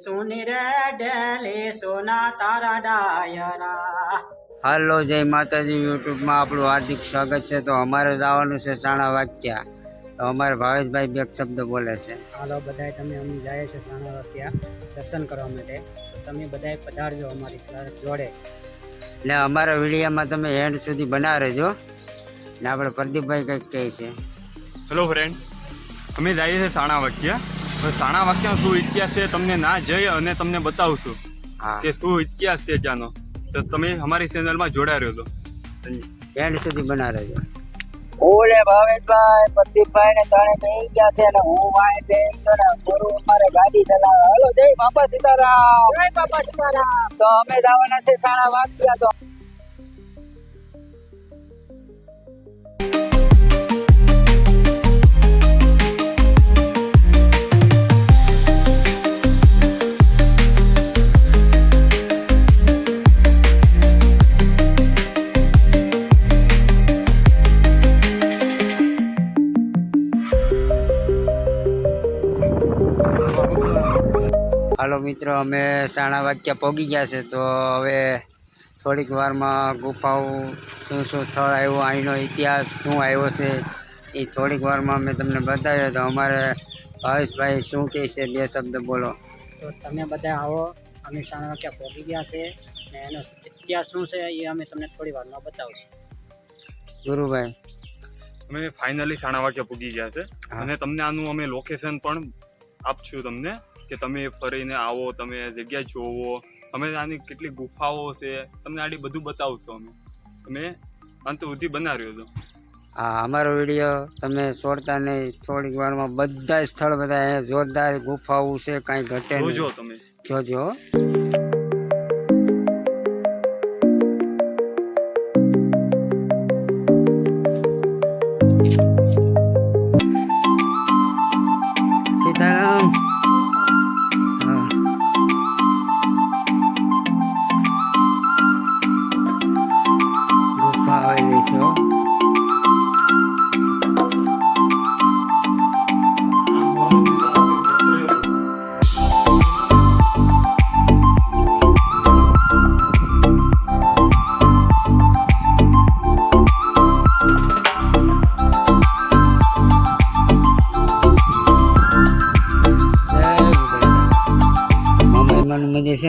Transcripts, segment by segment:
સુની રે ડેલી સોના તારા ડાયરા. હાલો જય માતાજી યુટ્યુબમાં આપણું હાર્દિક સ્વાગત છે. તો અમારે જવાનું છે સાણા વાક્યા. તો અમારે ભાવેશભાઈ બે શબ્દ બોલે છે. હાલો બધાય તમે અમે જાય છે સાણા વાક્યા દર્શન કરવા માટે. તો તમે બધાય પધારજો અમારી જોડે. ને અમારા વિડીયામાં તમે એન્ડ સુધી બના રહેજો ને આપણે પ્રદીપભાઈ કંઈક કહે છે. હેલો ફ્રેન્ડ અમે જઈએ છીએ સાણા વાક્ય. સાણા વાક્યનો શું ઇતિહાસ છે તમને ના જઈ અને તમને બતાવશું. કે શું ઇતિહાસ છે ત્યાંનો. તો તમે અમારી ચેનલમાં જોડાઈ રહ્યો છો એન્ડ સુધી બના રહેજો. ઓલે ભાવેશભાઈ પ્રદીપભાઈ ને ત્રણે બેસી ગયા છે ને હું વાય ગયો ને ગુરુ અમારે ગાડી ચલાવે. હલો જય બાપા સીતારામ. જય બાપા સીતારામ. તો અમે જવાના છે સાણા વાગ્યા તો. મિત્રો અમે સાણા વાક્યા પહોંચી ગયા છે તો હવે થોડીક વારમાં ગુફાઓ શું શું સ્થળ આવ્યું અહીંનો ઇતિહાસ શું આવ્યો છે એ થોડીક વારમાં અમે તમને બતાવ્યો તો અમારે ભાવેશભાઈ શું કહે છે બે શબ્દ બોલો. તો તમે બધા આવો અમે સાણા વાક્યા પહોંચી ગયા છે ને એનો ઇતિહાસ શું છે એ અમે તમને થોડી વારમાં બતાવશું. ગુરુભાઈ. અમે ફાઇનલી સાણા વાક્ય પૂગી ગયા છે અને તમને આનું અમે લોકેશન પણ આપશું તમને. કે તમે ફરીને આવો તમે જગ્યા જોવો. તમે આની કેટલી ગુફાઓ છે તમને આડી બધું બતાવશો અમે. તમે અંત સુધી બનાવ્યો હતો હા અમારો વીડિયો તમે છોડતા નહીં. થોડીક વારમાં બધા સ્થળ બધા જોરદાર ગુફાઓ છે કાંઈ ઘટે જોજો તમે. જોજો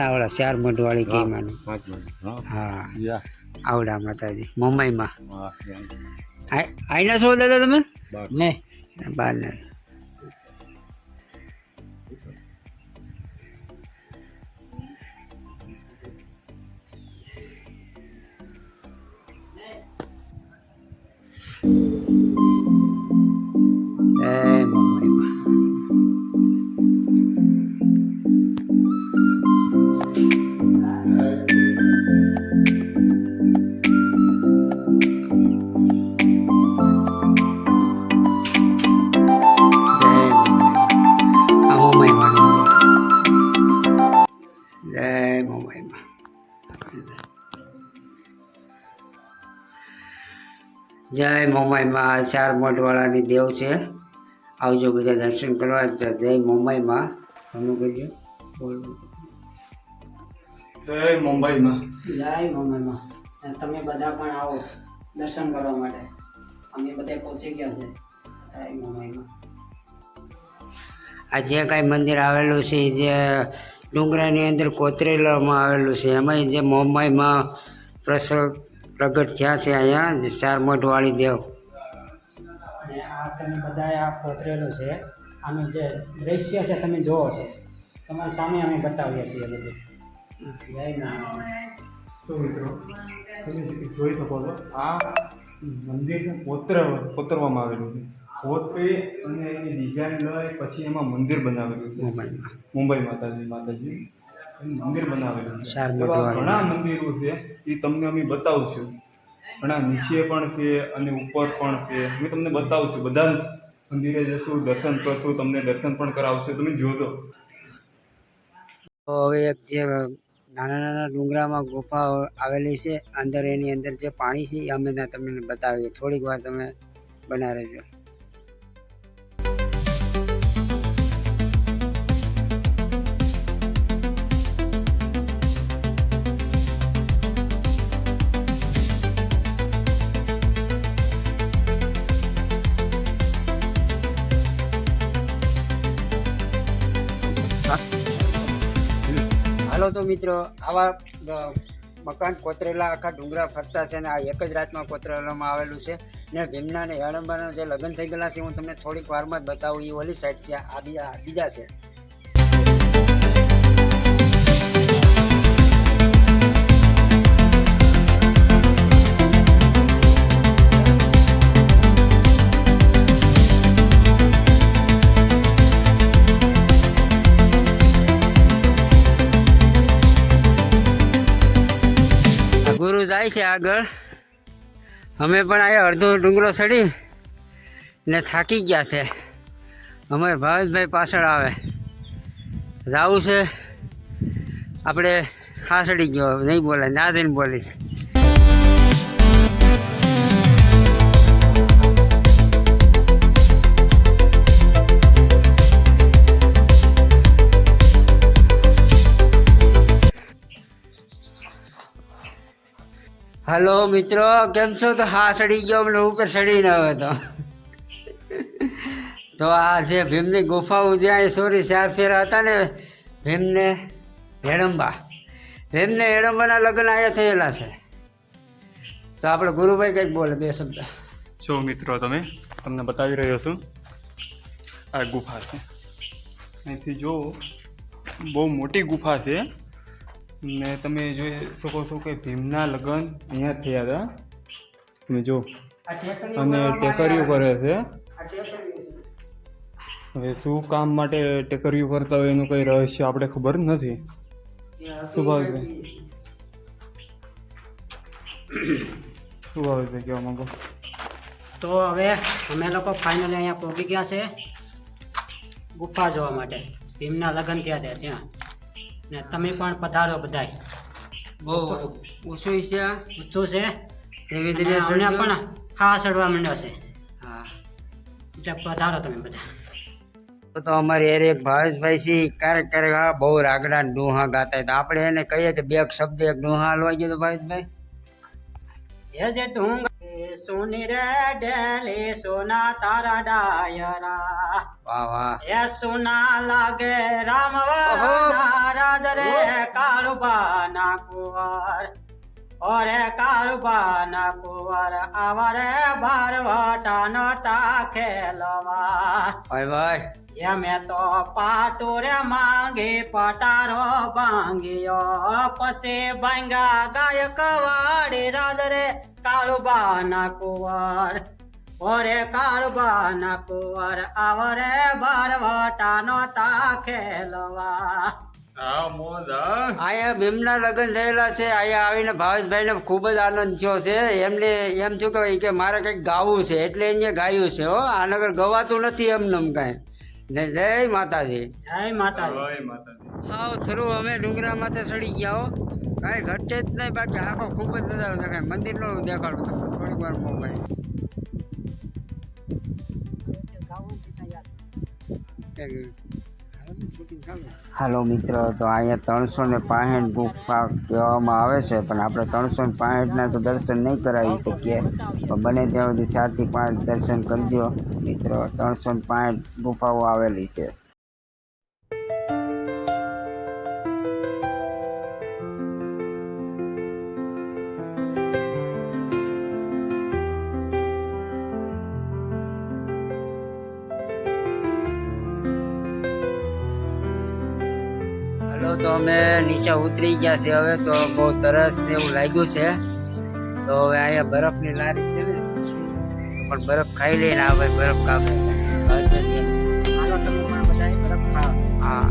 ને આવડા ચાર મઢવાળી કે હા. આવડા માતાજી મુંબઈમાં. આઈના છો દાદા તમે? નહીં. બાર ને. જય મુંબઈમાં ચાર મોઢવાળાની દેવ છે. આવજો બધા દર્શન કરવા. જય મુંબઈમાં તમે કહેજો બોલો. જય મુંબઈમાં જય તમે બધા પણ આવો દર્શન કરવા માટે. અમે બધા પહોંચી ગયા છે. જય મમ્મીમાં આ જે કાંઈ મંદિર આવેલું છે જે ડુંગરાની અંદર કોતરેલામાં આવેલું છે એમાં જે મુંબઈમાં પ્રસંગ પ્રગટ થયા છે અહીંયા ચાર ચાર મોઢવાળી દેવ. અને આ તમે બધાએ આ ખોતરેલું છે. આનું જે દ્રશ્ય છે તમે જોવો છો. તમારી સામે અમે બતાવીએ છીએ બધું. જય તો મિત્રો તમે જોઈ શકો છો આ મંદિર પોતર પોતરવામાં કોતરવામાં આવેલું છે. કોતરી અને એની ડિઝાઇન લઈ પછી એમાં મંદિર બનાવેલું છે. મુંબઈમાં. મુંબઈ માતાજી માતાજી. મંદિર બનાવેલું છે. ઘણા મંદિરો છે એ તમને અમે બતાવશું. ઘણા નીચે પણ છે અને ઉપર પણ છે. અમે તમને બતાવશું. બધા મંદિરે જશું દર્શન કરશું તમને દર્શન પણ કરાવશું. તમે જોજો. તો હવે એક જે નાના નાના ડુંગરામાં ગુફા આવેલી છે અંદર એની અંદર જે પાણી છે એ અમે તમને બતાવીએ. થોડીક વાર તમે બના રહેજો. હાલો તો મિત્રો, આવા મકાન કોતરેલા આખા ડુંગરા ફરતા છે ને આ એક જ રાતમાં કોતરેલામાં આવેલું છે. ને ભીમના ને હેડંબાના જે લગ્ન થઈ ગયેલા છે, હું તમને થોડીક વારમાં જ બતાવું એ ઓલી સાઈડ છે, આ બીજા બીજા છે. ગુરુ જાય છે આગળ. અમે પણ અહીંયા અડધો ડુંગરો ચડી ને થાકી ગયા છે. અમારે ભાવેશભાઈ પાછળ આવે. જવું છે. આપણે હા ચડી ગયો, નહીં બોલાય, ના જઈને બોલીશ. હલો મિત્રો, કેમ છો? તો હા, સડી ગયો. અમને ઉપર સડી ના હવે તો. તો આ જે ભીમની ગુફાઓ જ્યાં સોરી ચાર ફેરા હતા ને, ભીમને હેડંબા. ભીમને હેડંબાના લગ્ન અહીંયા થયેલા છે. તો આપણે ગુરુભાઈ કંઈક બોલે, બે શબ્દ. જો મિત્રો, તમે તમને બતાવી રહ્યો છું, આ ગુફા છે. અહીંથી જો બહુ મોટી ગુફા છે. ને તમે જોઈ શકો છો કે ભીમના લગ્ન અહીંયા થયા હતા. તમે જો અને ટેકરીઓ કરે છે. હવે શું કામ માટે ટેકરીઓ કરતા હોય એનું કંઈ રહસ્ય આપણે ખબર નથી. શું ભાવેશભાઈ શું ભાવેશભાઈ કહેવા માંગો? તો હવે અમે લોકો ફાઇનલી અહીંયા પહોંચી ગયા છે ગુફા જોવા માટે. ભીમના લગ્ન થયા હતા ત્યાં. ને તમે પણ પધારો બધાય. બહુ ઓછું છે. ઓછું છે? ધીમે ધીમે અમને પણ ખાવા ચડવા માંડ્યો છે. હા. એટલે પધારો તમે બધા. તો અમારે એરે એક ભાવેશભાઈ છે ક્યારેક ક્યારેક હા બહુ રાગડા ડોહા ગાતા તો આપણે એને કહીએ કે બે શબ્દ એક ડોહા હાલવા ગયો તો ભાવેશભાઈ. એ જે ઢુંગ સોની રે ડેલે સોના તારા ડાયરા. વાહ. વાહ એ સોના લાગે રામ રાજ રે કાળુબા ના કુંવર. ઓરે કાળુબા ના કુંવર આવરે ભારવટા નો તા ખેલવા ભાઈ ભાઈ. એમે તો પાટુરે માંગે પટારો ભાંગ્યો. પછી ભાંગા ગાયક વાડી રાજ રે કાળુબા ના કુંવર. ઓરે કાળુબા ના કુંવર આવરે બારવટા નો તા ખેલવા અહીંયા ભીમના લગ્ન થયેલા છે અહીંયા આવીને ભાવેશભાઈને ખૂબ જ આનંદ થયો છે. એમને એમ થયું કે કે મારે કંઈક ગાવું છે એટલે એને ગાયું છે હો. આ નગર ગવાતું નથી એમને એમ કાંઈ. ને જય માતાજી. જય માતાજી. જય માતાજી. હાવ થરું અમે ડુંગરા માથે ચડી ગયા હો. કાંઈ ઘટે જ નહીં બાકી આખો ખૂબ જ નજારો દેખાય. મંદિરનો દેખાડું થોડીક વાર મોબાઈલ. હાલો મિત્રો, તો અહીંયા ત્રણસો ને પાંસઠ ગુફા કહેવામાં આવે છે, પણ આપણે ત્રણસો ને પાસઠના તો દર્શન નહીં કરાવી શકીએ. પણ બને ત્યાં સુધી ચારથી પાંચ દર્શન કરજો. મિત્રો, ત્રણસો ને પાસઠ ગુફાઓ આવેલી છે. અમે નીચે ઉતરી ગયા છે હવે તો બહુ તરસ ને એવું લાગ્યું છે. તો હવે અહીંયા બરફની લારી છે ને પણ બરફ ખાઈ લઈને આવે બરફ કાપે. હા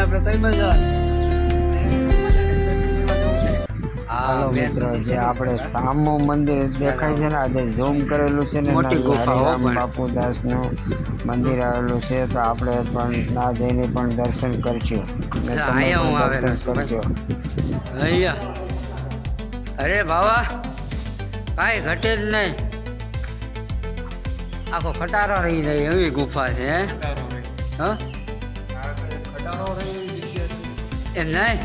આપણે કઈ બાજુ હાલો મિત્રો જે આપણે સામો મંદિર દેખાય છે ને આજે ઝૂમ કરેલું છે ને મોટી ગુફા હરિરામ પણ. બાપુદાસનું મંદિર આવેલું છે તો આપણે પણ ના જઈને પણ દર્શન હું દર્શન કરજો. અહીંયા. અરે બાવા કાંઈ ઘટે જ નહીં. આખો ખટારો રહી જાય એવી ગુફા છે હે? હા? એમ નહીં?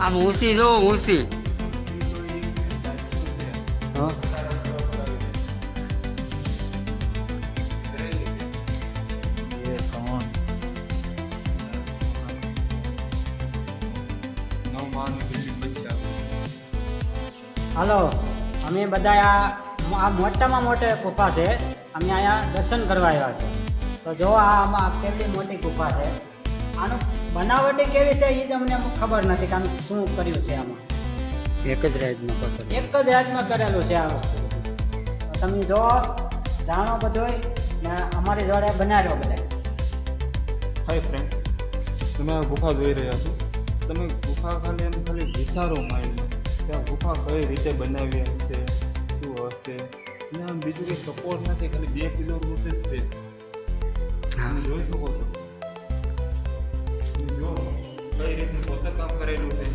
આમ ઊંચી જો ઊંચી. હાલો અમે બધા આ મોટામાં મોટે ગુફા છે. અમે અહીંયા દર્શન કરવા આવ્યા છે. તો જો આ આમાં કેટલી મોટી ગુફા છે. આનું બનાવટી કેવી છે એ તમને ખબર નથી કે આનું શું કર્યું છે આમાં. એક જ રાજમાં એક જ રાજમાં કરેલું છે આ વસ્તુ. તમે જો જાણો બધું ને અમારી જોડે બનાવ્યો બધા હાય ફ્રેન્ડ તમે ગુફા જોઈ રહ્યા છો. તમે ગુફા ખાલી એમ ખાલી વિચારો માઇન્ડમાં આ ગુફા કઈ રીતે બનાવી હશે શું હશે? અને આમ બીજું કંઈ સપોર્ટ નથી ખાલી બે કિલો હશે જ હા. તમે જોઈ શકો છો. જો કઈ રીતનું કોતરકામ કરેલું છે?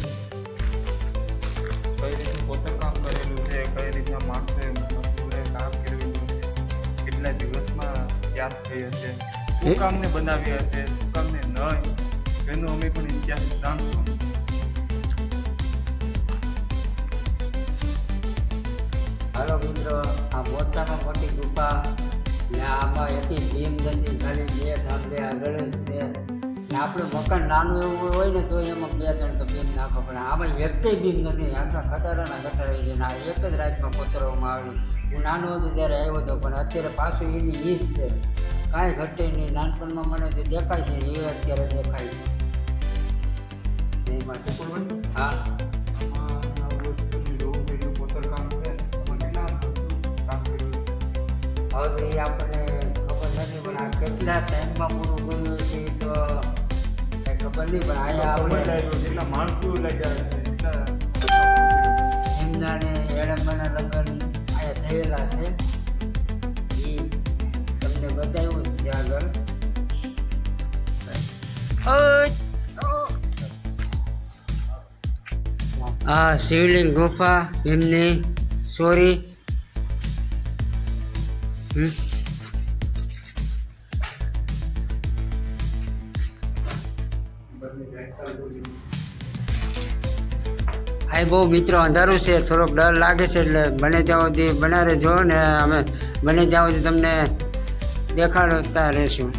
કઈ રીતનું કામ કરેલું છે? કઈ રીતના માણસે મજૂરે કામ છે? કેટલા દિવસમાં ત્યાગ થઈ હશે શું કામને બનાવી હશે શું કામને નહીં? એનો અમે પણ ઇતિહાસ જાણશું. હાલો મિત્રો આ મોટામાં મોટી ગુફા ને આમાં એથી ભીમ નથી ખાલી બે થાંભે આગળ જ છે. ને આપણું મકાન નાનું એવું હોય ને તો એમાં બે ત્રણ તો ભીમ નાખો પણ આમાં એકેય ભીમ નથી. આખા ખટારાના ખટારા છે ને આ એક જ રાતમાં કોતરવામાં આવ્યું હું નાનો હતો ત્યારે આવ્યો હતો પણ અત્યારે પાછું એની ઈજ છે. કાંઈ ઘટે નહીં. નાનપણમાં મને જે દેખાય છે એ અત્યારે દેખાય છે. જય માતા હા. હવે આપણને ખબર નથી પણ આ કેટલા ટાઈમમાં પૂરું કર્યું છે તો કઈ ખબર નહીં પણ અહીંયા આપણે જેટલા માણસો લાગ્યા એમના ને એડમ્બાના લગ્ન અહીંયા થયેલા છે. એ તમને બતાવ્યું છે આગળ. આ શિવલિંગ ગુફા એમની સોરી આ બહુ મિત્રો, અંધારું છે, થોડોક ડર લાગે છે એટલે બને ત્યાં સુધી બનારે જો ને અમે બને ત્યાં સુધી તમને દેખાડતા રહીશું.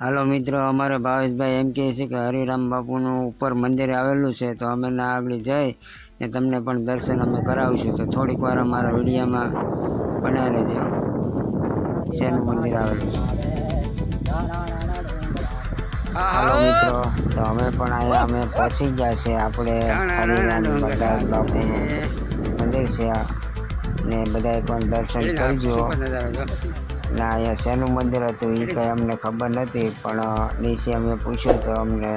હાલો મિત્રો અમારે ભાવેશભાઈ એમ કહે છે કે હરિરામ બાપુનું ઉપર મંદિર આવેલું છે તો અમે ના આગળ જઈ ને તમને પણ દર્શન અમે કરાવીશું. તો થોડીક વાર અમારા વિડીયામાં બનાવી રહેજો શેનું મંદિર આવેલું છે? હાલો મિત્રો તો અમે પણ અહીંયા અમે પહોંચી ગયા છે આપણે હરિરામ બાપુનું મંદિર છે. ને બધાએ પણ દર્શન કરજો. ને, અહીંયા શેનું મંદિર હતું એ કંઈ અમને ખબર નથી, પણ નીચે અમે પૂછ્યું તો અમને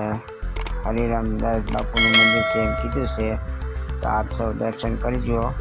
હરિરામ દાસ બાપુનું મંદિર છે એમ કીધું છે. તો આપ સૌ દર્શન કરજો.